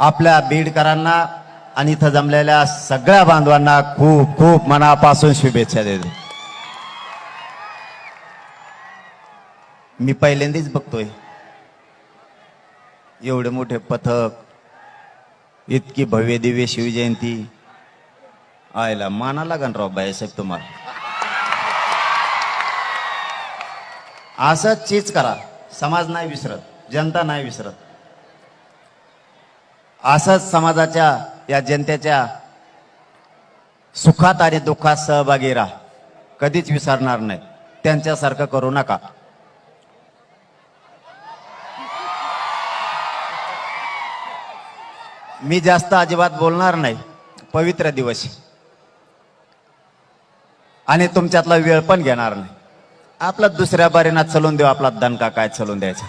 आपल्या बीडकरांना आणि इथं जमलेल्या सगळ्या बांधवांना खूप खूप मनापासून शुभेच्छा देतो. मी पहिल्यांदाच बघतोय. एवढे मोठे पथक इतकी भव्य दिव्य शिवजयंती. आयला माना लागन राव बाईसाहेब तुम्हाला. असंच चीज करा. समाज नाही विसरत जनता नाही विसरत. असंच समाजाच्या या जनतेच्या सुखात आणि दुःखात सहभागी राहा. कधीच विसरणार नाही. त्यांच्यासारखं करू नका. मी जास्त अजिबात बोलणार नाही. पवित्र दिवस. आणि तुमच्यातला वेळ पण घेणार नाही. आपला दुसऱ्या बारीना चलून देऊ. आपला दणका काय चलून द्यायचा?